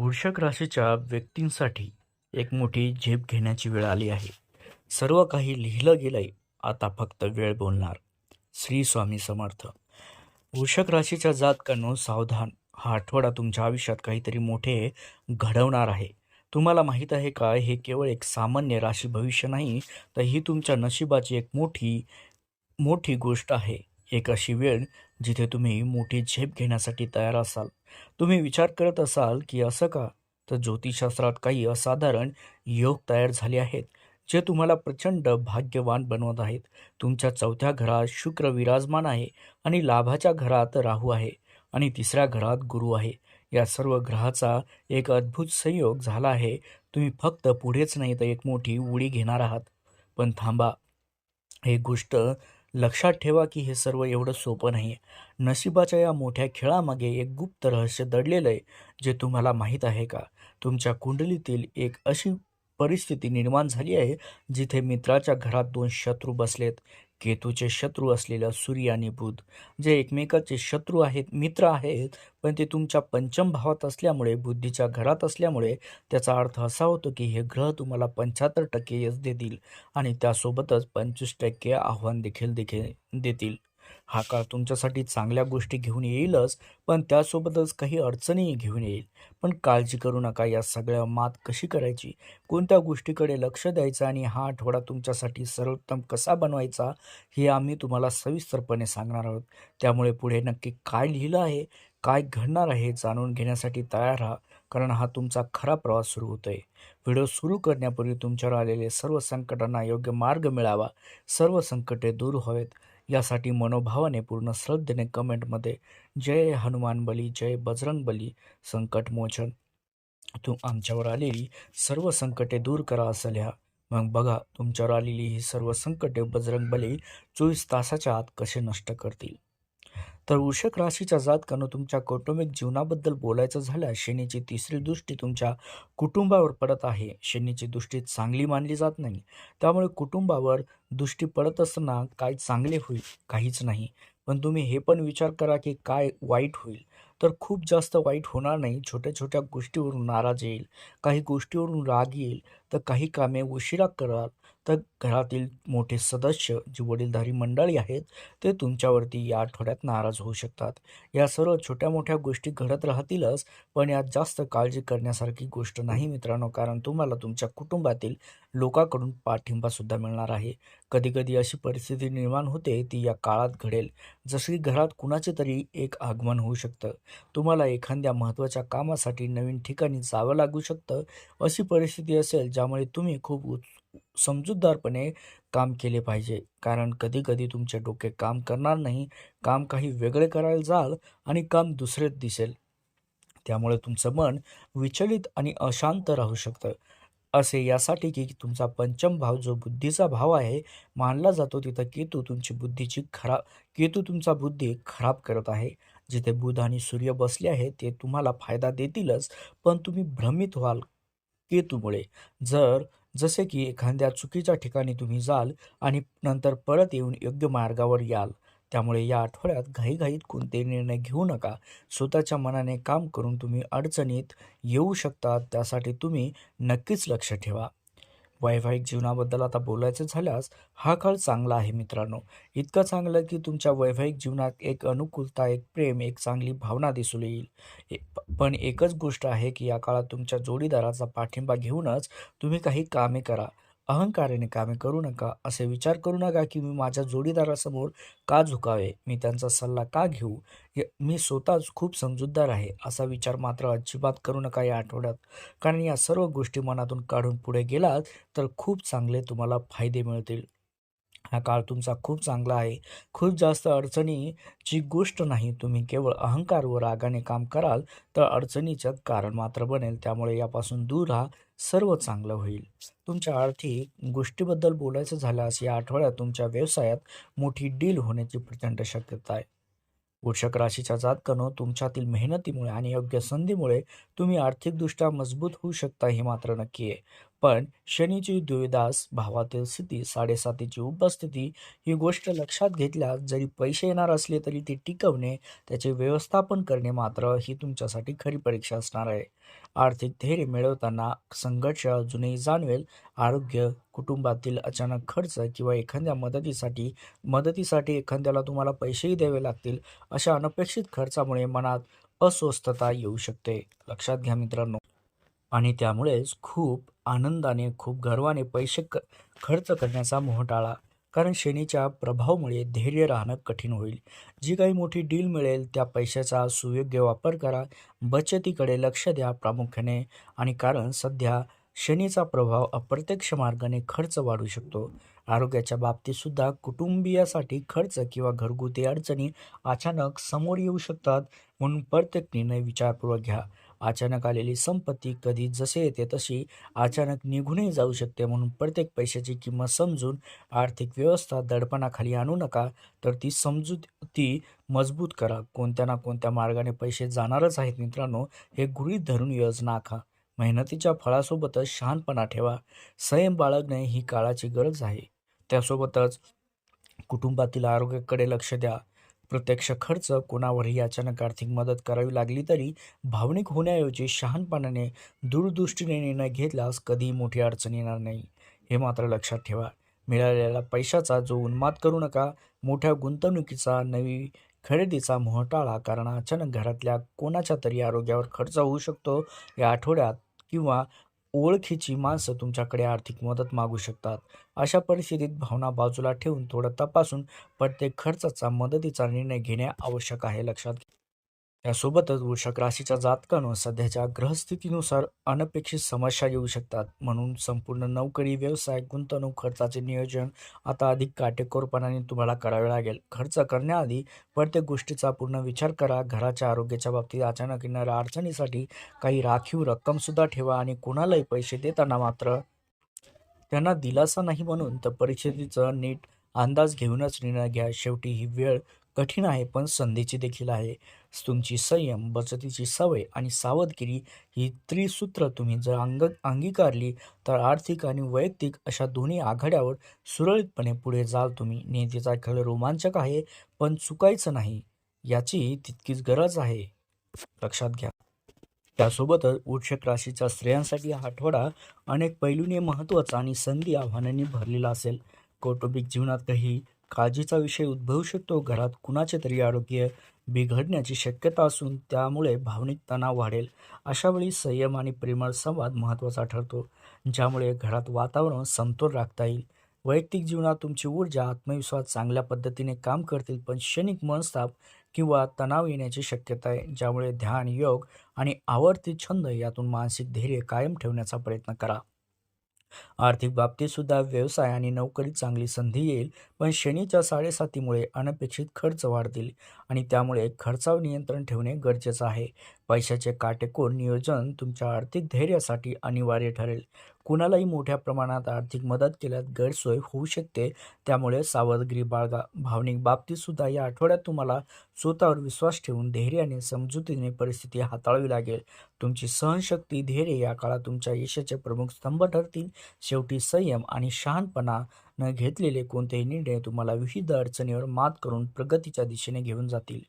वृषक राशीच्या व्यक्तींसाठी एक मोठी झेप घेण्याची वेळ आली आहे. सर्व काही लिहिलं गेलंय आता फक्त वेळ बोलणार. श्री स्वामी समर्थ. वृषक राशीच्या जातकांनो सावधान. हा आठवडा तुमच्या आयुष्यात काहीतरी मोठे घडवणार आहे. तुम्हाला माहीत आहे का? हे केवळ एक सामान्य राशी भविष्य नाही तर ही तुमच्या नशिबाची एक मोठी मोठी गोष्ट आहे. एक अशी वेळ जिथे तुम्ही मोठी झेप घेण्यासाठी तयार असाल. तुम्ही विचार करत असाल की असं का? तर ज्योतिषशास्त्रात काही असाधारण योग तयार झाले आहेत जे तुम्हाला प्रचंड भाग्यवान बनवत आहेत. तुमच्या चौथ्या घरात शुक्र विराजमान आहे आणि लाभाच्या घरात राहू आहे आणि तिसऱ्या घरात गुरु आहे. या सर्व ग्रहाचा एक अद्भुत संयोग झाला आहे. तुम्ही फक्त पुढेच नाही तर एक मोठी उडी घेणार आहात. पण थांबा. हे गोष्ट लक्षात ठेवा की हे सर्व एवढं सोपं नाही आहे नशिबाच्या या मोठ्या खेळामागे एक गुप्त रहस्य दडलेलं आहे जे तुम्हाला माहीत आहे का? तुमच्या कुंडलीतील एक अशी परिस्थिती निर्माण झाली आहे जिथे मित्राच्या घरात दोन शत्रू बसलेत. केतूचे शत्रू असलेल्या सूर्य आणि बुध जे एकमेकाचे शत्रू आहेत मित्र आहेत पण ते तुमच्या पंचम भावात असल्यामुळे बुद्धीच्या घरात असल्यामुळे त्याचा अर्थ असा होतो की हे ग्रह तुम्हाला पंच्याहत्तर टक्के यश देतील आणि त्यासोबतच पंचवीस टक्के आव्हान देखील देखील देतील. हा काळ तुमच्यासाठी चांगल्या गोष्टी घेऊन येईलच पण त्यासोबतच काही अडचणीही घेऊन येईल. पण काळजी करू नका या सगळ्या मात कशी करायची? कोणत्या गोष्टीकडे लक्ष द्यायचं आणि हा आठवडा तुमच्यासाठी सर्वोत्तम कसा बनवायचा हे आम्ही तुम्हाला सविस्तरपणे सांगणार आहोत. त्यामुळे पुढे नक्की काय लिहिलं आहे काय घडणार आहे जाणून घेण्यासाठी तयार राहा कारण हा तुमचा खरा प्रवास सुरू होतोय. व्हिडिओ सुरू करण्यापूर्वी तुमच्यावर आलेले सर्व संकटांना योग्य मार्ग मिळावा. सर्व संकटे दूर व्हावेत. यासाठी मनोभावाने पूर्ण श्रद्धेने कमेंटमध्ये जय हनुमान बली जय बजरंग बली संकट मोचन. तू आमच्यावर आलेली सर्व संकटे दूर करा असं लिहा. मग बघा तुमच्यावर आलेली ही सर्व संकटे बजरंग बली चोवीस तासाच्या आत कसे नष्ट करतील. तर वृषक राशीच्या जातकानं तुमच्या कौटुंबिक जीवनाबद्दल बोलायचं झाल्यास शनीची तिसरी दृष्टी तुमच्या कुटुंबावर पडत आहे. शनीची दृष्टी चांगली मानली जात नाही. त्यामुळे कुटुंबावर दृष्टी पडत असताना काय चांगले होईल? काहीच नाही. पण तुम्ही हे पण विचार करा की काय वाईट होईल? तर खूप जास्त वाईट होणार नाही. छोट्या छोट्या गोष्टीवरून नाराज येईल. काही गोष्टीवरून राग येईल. तर काही कामे उशिरा कराल. तर घरातील मोठे सदस्य जी वडीलधारी मंडळी आहेत ते तुमच्यावरती या आठवड्यात नाराज होऊ शकतात. या सर्व छोट्या मोठ्या गोष्टी घडत राहतीलच पण यात जास्त काळजी करण्यासारखी गोष्ट नाही मित्रांनो कारण तुम्हाला तुमच्या कुटुंबातील लोकांकडून पाठिंबासुद्धा मिळणार आहे. कधीकधी अशी परिस्थिती निर्माण होते ती या काळात घडेल. जशी घरात कुणाचे तरी एक आगमन होऊ शकतं. तुम्हाला एखाद्या महत्त्वाच्या कामासाठी नवीन ठिकाणी जावं लागू शकतं. अशी परिस्थिती असेल ज्यामुळे तुम्ही खूप उत समजूतदारपणे काम केले पाहिजे. कारण कधी कधी तुमचे डोके काम करणार नाही काम काही वेगळे करायला जाल आणि काम दुसरेच दिसेल. त्यामुळे तुमचं मन विचलित आणि अशांत राहू शकतं. असे यासाठी की तुमचा पंचम भाव जो बुद्धीचा भाव आहे मानला जातो तिथं केतू तुमची बुद्धीची खराब केतू तुमचा बुद्धी खराब करत आहे. जिथे बुध आणि सूर्य बसले आहेत ते तुम्हाला फायदा देतीलच पण तुम्ही भ्रमित व्हाल. केतूमुळे. जर जसे की एखाद्या चुकीच्या ठिकाणी तुम्ही जाल आणि नंतर परत येऊन योग्य मार्गावर याल त्यामुळे या आठवड्यात घाईघाईत कोणते निर्णय घेऊ नका. स्वतःच्या मनाने काम करून तुम्ही अडचणीत येऊ शकता त्यासाठी तुम्ही नक्कीच लक्ष ठेवा. वैवाहिक जीवनाबद्दल आता बोलायचं झाल्यास हा काळ चांगला आहे मित्रांनो. इतका चांगला की तुमच्या वैवाहिक जीवनात एक अनुकूलता एक प्रेम एक चांगली भावना दिसून येईल. ए- पण एकच गोष्ट आहे की या काळात तुमच्या जोडीदाराचा पाठिंबा घेऊनच तुम्ही काही कामे करा. अहंकाराने कामे करू नका असे विचार करू नका की मी माझ्या जोडीदारासमोर का झुकावे मी त्यांचा सल्ला का घेऊ? मी स्वतःच खूप समजूतदार आहे असा विचार मात्र अजिबात करू नका या आठवड्यात. कारण या सर्व गोष्टी मनातून काढून पुढे गेलात तर खूप चांगले तुम्हाला फायदे मिळतील. हा काळ तुमचा खूप चांगला आहे. खूप जास्त अडचणीची गोष्ट नाही. तुम्ही केवळ अहंकार व रागाने काम कराल तर अडचणीचं कारण मात्र बनेल. त्यामुळे यापासून दूर राहा. सर्व चांगलं होईल. तुमच्या आर्थिक गोष्टीबद्दल बोलायचं झाल्यास या आठवड्यात तुमच्या व्यवसायात मोठी डील होण्याची प्रचंड शक्यता आहे. वृषक राशीच्या जातकानं तुमच्यातील मेहनतीमुळे आणि योग्य संधीमुळे तुम्ही आर्थिकदृष्ट्या मजबूत होऊ शकता हे मात्र नक्की आहे. पण शनीची द्विदास भावातील स्थिती साडेसातीची उपस्थिती ही गोष्ट लक्षात घेतल्यास जरी पैसे येणार असले तरी ते टिकवणे त्याचे व्यवस्थापन करणे मात्र ही तुमच्यासाठी खरी परीक्षा असणार आहे. आर्थिक धैर्य मिळवताना संघर्ष अजूनही जाणवेल. आरोग्य कुटुंबातील अचानक खर्च किंवा एखाद्या मदतीसाठी मदतीसाठी एखाद्याला तुम्हाला पैसेही द्यावे लागतील अशा अनपेक्षित खर्चामुळे मनात अस्वस्थता येऊ शकते. लक्षात घ्या मित्रांनो. आणि त्यामुळेच खूप आनंदाने खूप गर्वाने पैसे क खर्च करण्याचा मोह टाळा कारण शनीच्या प्रभावामुळे धैर्य राहणं कठीण होईल. जी काही मोठी डील मिळेल त्या पैशाचा सुयोग्य वापर करा. बचतीकडे लक्ष द्या प्रामुख्याने. आणि कारण सध्या शनीचा प्रभाव अप्रत्यक्ष मार्गाने खर्च वाढू शकतो. आरोग्याच्या बाबतीतसुद्धा कुटुंबियासाठी खर्च किंवा घरगुती अडचणी अचानक समोर येऊ शकतात म्हणून प्रत्येक निर्णय विचारपूर्वक घ्या. अचानक आलेली संपत्ती कधी जसे येते तशी अचानक निघूनही जाऊ शकते म्हणून प्रत्येक पैशाची किंमत समजून आर्थिक व्यवस्था दडपणाखाली आणू नका तर ती समजूत ती मजबूत करा. कोणत्या ना कोणत्या मार्गाने पैसे जाणारच आहेत मित्रांनो हे गृहीत धरून योजना आखा. मेहनतीच्या फळासोबतच शहाणपणा ठेवा. संयम बाळगणे ही काळाची गरज आहे. त्यासोबतच कुटुंबातील आरोग्याकडे लक्ष द्या. प्रत्यक्ष खर्च कोणावरही अचानक आर्थिक मदत करावी लागली तरी भावनिक होण्याऐवजी शहाणपणाने दूरदृष्टीने निर्णय घेतल्यास कधीही मोठी अडचण येणार नाही. हे मात्र लक्षात ठेवा. मिळालेल्या पैशाचा जो उन्माद करू नका मोठ्या गुंतवणुकीचा नवी खरेदीचा मोह टाळा कारण अचानक घरातल्या कोणाच्या तरी आरोग्यावर खर्च होऊ शकतो. या आठवड्यात किंवा ओळखीची माणसं तुमच्याकडे आर्थिक मदत मागू शकतात. अशा परिस्थितीत भावना बाजूला ठेवून थोडं तपासून प्रत्येक खर्चाचा मदतीचा निर्णय घेणे आवश्यक आहे लक्षात घ्या. त्यासोबतच वृषक राशीच्या जातकानं सध्याच्या ग्रहस्थितीनुसार अनपेक्षित समस्या येऊ शकतात. म्हणून संपूर्ण नोकरी व्यवसाय गुंतवणूक खर्चाचे नियोजन आता अधिक काटेकोरपणाने तुम्हाला करावे लागेल. खर्च करण्याआधी प्रत्येक गोष्टीचा पूर्ण विचार करा. घराच्या आरोग्याच्या बाबतीत अचानक येणाऱ्या अडचणीसाठी काही राखीव रक्कमसुद्धा ठेवा आणि कोणालाही पैसे देताना मात्र त्यांना दिलासा नाही म्हणून तर परिस्थितीचा नीट अंदाज घेऊनच निर्णय घ्या. शेवटी ही वेळ कठीण आहे पण संधीची देखील आहे. तुमची संयम बचतीची सवय आणि सावधगिरी ही त्रिसूत्र तुम्ही जर अंग अंगीकारली तर आर्थिक आणि वैयक्तिक अशा दोन्ही आघाड्यावर सुरळीतपणे पुढे जाल तुम्ही. नियतीचा खेळ रोमांचक आहे पण चुकायचं नाही याची तितकीच गरज आहे. लक्षात घ्या. त्यासोबतच वृक्षक राशीच्या स्त्रियांसाठी हा आठवडा अनेक पैलूने महत्त्वाचा आणि संधी आव्हानांनी भरलेला असेल. कौटुंबिक जीवनात काही काळजीचा विषय उद्भवू शकतो. घरात कुणाचे तरी आरोग्य बिघडण्याची शक्यता असून त्यामुळे भावनिक तणाव वाढेल. अशावेळी संयम आणि प्रेमळ संवाद महत्त्वाचा ठरतो ज्यामुळे घरात वातावरण समतोल राखता येईल. वैयक्तिक जीवनात तुमची ऊर्जा आत्मविश्वास चांगल्या पद्धतीने काम करतील पण क्षणिक मनस्ताप किंवा तणाव येण्याची शक्यता आहे ज्यामुळे ध्यान योग आणि आवडते छंद यातून मानसिक धैर्य कायम ठेवण्याचा प्रयत्न करा. आर्थिक बाबतीत सुद्धा व्यवसाय आणि नोकरीत चांगली संधी येईल पण शनीच्या साडेसातीमुळे अनपेक्षित खर्च वाढतील आणि त्यामुळे खर्चावर नियंत्रण ठेवणे गरजेचं आहे. पैशाचे काटेकोर नियोजन तुमच्या आर्थिक धैर्यासाठी अनिवार्य ठरेल. कुणालाही मोठ्या प्रमाणात आर्थिक मदत केल्यास गैरसोय होऊ शकते त्यामुळे सावधगिरी बाळगा. भावनिक बाबतीतसुद्धा या आठवड्यात तुम्हाला स्वतःवर विश्वास ठेवून धैर्याने समजुतीने परिस्थिती हाताळावी लागेल. तुमची सहनशक्ती धैर्य या काळात तुमच्या यशाचे प्रमुख स्तंभ ठरतील. शेवटी संयम आणि शहाणपणा न घेतलेले कोणतेही निर्णय तुम्हाला विविध अडचणीवर मात करून प्रगतीच्या दिशेने घेऊन जातील.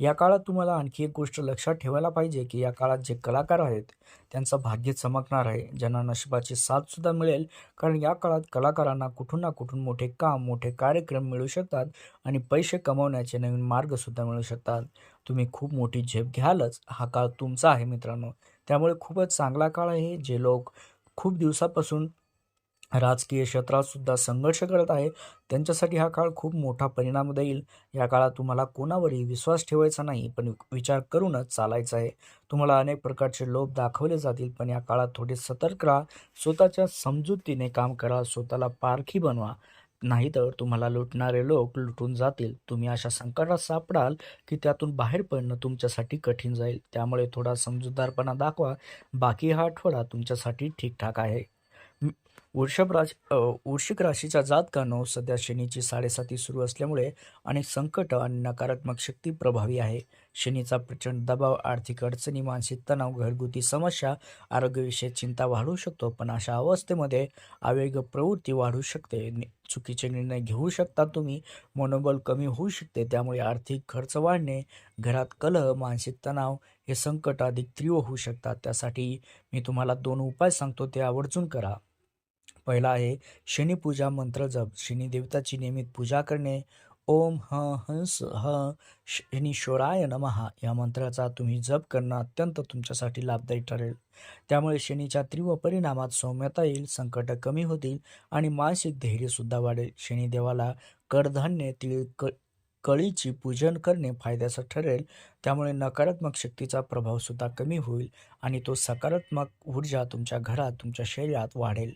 या काळात तुम्हाला आणखी एक गोष्ट लक्षात ठेवायला पाहिजे की या काळात जे कलाकार आहेत त्यांचं भाग्य चमकणार आहे ज्यांना नशिबाची साथसुद्धा मिळेल. कारण या काळात कलाकारांना कुठून ना कुठून मोठे काम मोठे कार्यक्रम मिळू शकतात आणि पैसे कमवण्याचे नवीन मार्गसुद्धा मिळू शकतात. तुम्ही खूप मोठी झेप घ्यालच हा काळ तुमचा आहे मित्रांनो. त्यामुळे खूपच चांगला काळ आहे जे लोक खूप दिवसापासून राजकीय क्षेत्रातसुद्धा संघर्ष करत आहे. त्यांच्यासाठी हा काळ खूप मोठा परिणाम देईल. या काळात तुम्हाला कोणावरही विश्वास ठेवायचा नाही पण विचार करूनच चालायचा आहे. तुम्हाला अनेक प्रकारचे लोभ दाखवले जातील पण या काळात थोडे सतर्क राहा. स्वतःच्या समजुतीने काम करा. स्वतःला पारखी बनवा. नाहीतर तुम्हाला लुटणारे लोक लुटून जातील. तुम्ही अशा संकटात सापडाल की त्यातून बाहेर पडणं तुमच्यासाठी कठीण जाईल. त्यामुळे थोडा समजूतदारपणा दाखवा. बाकी हा आठवडा तुमच्यासाठी ठीकठाक आहे. वृषभ राज वृश्चिक राशीच्या जातकानो सध्या शनीची साडेसाती सुरू असल्यामुळे अनेक संकट आणि नकारात्मक शक्ती प्रभावी आहे. शनीचा प्रचंड दबाव आर्थिक अडचणी मानसिक तणाव घरगुती समस्या आरोग्यविषयक चिंता वाढवू शकतो पण अशा अवस्थेमध्ये आवेग प्रवृत्ती वाढू शकते. नि- चुकीचे निर्णय घेऊ शकता तुम्ही मनोबल कमी होऊ शकते त्यामुळे आर्थिक खर्च वाढणे घरात कलह मानसिक तणाव हे संकट अधिक तीव्र होऊ शकतात. त्यासाठी मी तुम्हाला दोन उपाय सांगतो ते आवर्जून करा. पहिला आहे शनीपूजा मंत्र जप. शनिदेवताची नियमित पूजा करणे. ओम ह हंस ह शनीश्वराय नमहा या मंत्राचा तुम्ही जप करणं अत्यंत तुमच्यासाठी लाभदायी ठरेल. त्यामुळे शनीच्या तीव्र परिणामात सौम्यता येईल संकट कमी होतील आणि मानसिक धैर्यसुद्धा वाढेल. शनिदेवाला कडधान्य तीळ क कळीची पूजन करणे फायद्याचं ठरेल. त्यामुळे नकारात्मक शक्तीचा प्रभावसुद्धा कमी होईल आणि तो सकारात्मक ऊर्जा तुमच्या घरात तुमच्या शरीरात वाढेल.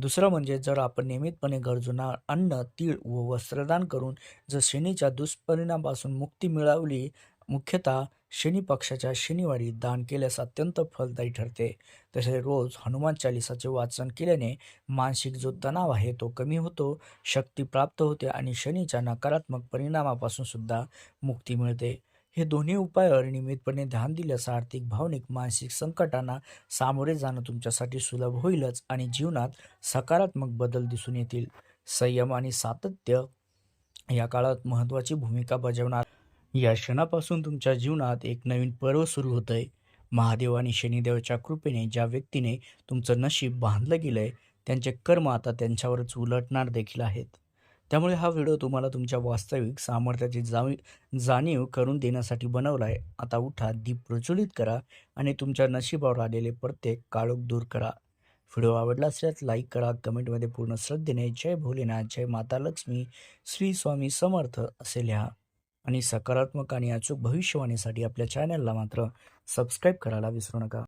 दुसरं म्हणजे जर आपण नियमितपणे गरजूंना अन्न तीळ व वस्त्रदान करून जर शनीच्या दुष्परिणामापासून मुक्ती मिळवली मुख्यतः शनी पक्षाच्या शनिवारी दान केल्यास अत्यंत फलदायी ठरते. तसेच रोज हनुमान चालिसाचे वाचन केल्याने मानसिक जो तणाव आहे तो कमी होतो शक्ती प्राप्त होते आणि शनीच्या नकारात्मक परिणामापासून सुद्धा मुक्ती मिळते. हे दोन्ही उपायावर नियमितपणे ध्यान दिल्यास आर्थिक भावनिक मानसिक संकटांना सामोरे जाणं तुमच्यासाठी सुलभ होईलच आणि जीवनात सकारात्मक बदल दिसून येतील. संयम आणि सातत्य या काळात महत्त्वाची भूमिका बजावणार. या क्षणापासून तुमच्या जीवनात एक नवीन पर्व सुरू होत आहे महादेव आणि शनिदेवाच्या कृपेने ज्या व्यक्तीने तुमचं नशीब बांधलं गेलंय त्यांचे कर्म आता त्यांच्यावरच उलटणार देखील आहेत. त्यामुळे हा व्हिडिओ तुम्हाला तुमच्या वास्तविक सामर्थ्याची जावी जाणीव करून देण्यासाठी बनवला आहे. आता उठा दीप प्रज्वलित करा आणि तुमच्या नशिबावर आलेले प्रत्येक काळोख दूर करा. व्हिडिओ आवडला असल्यास लाईक करा कमेंटमध्ये पूर्ण श्रद्धेने जय भोलेनाथ जय माता लक्ष्मी श्री स्वामी समर्थ असे लिहा. आणि सकारात्मक आणि अचूक भविष्यवाणीसाठी आपल्या चॅनलला मात्र सबस्क्राईब करायला विसरू नका.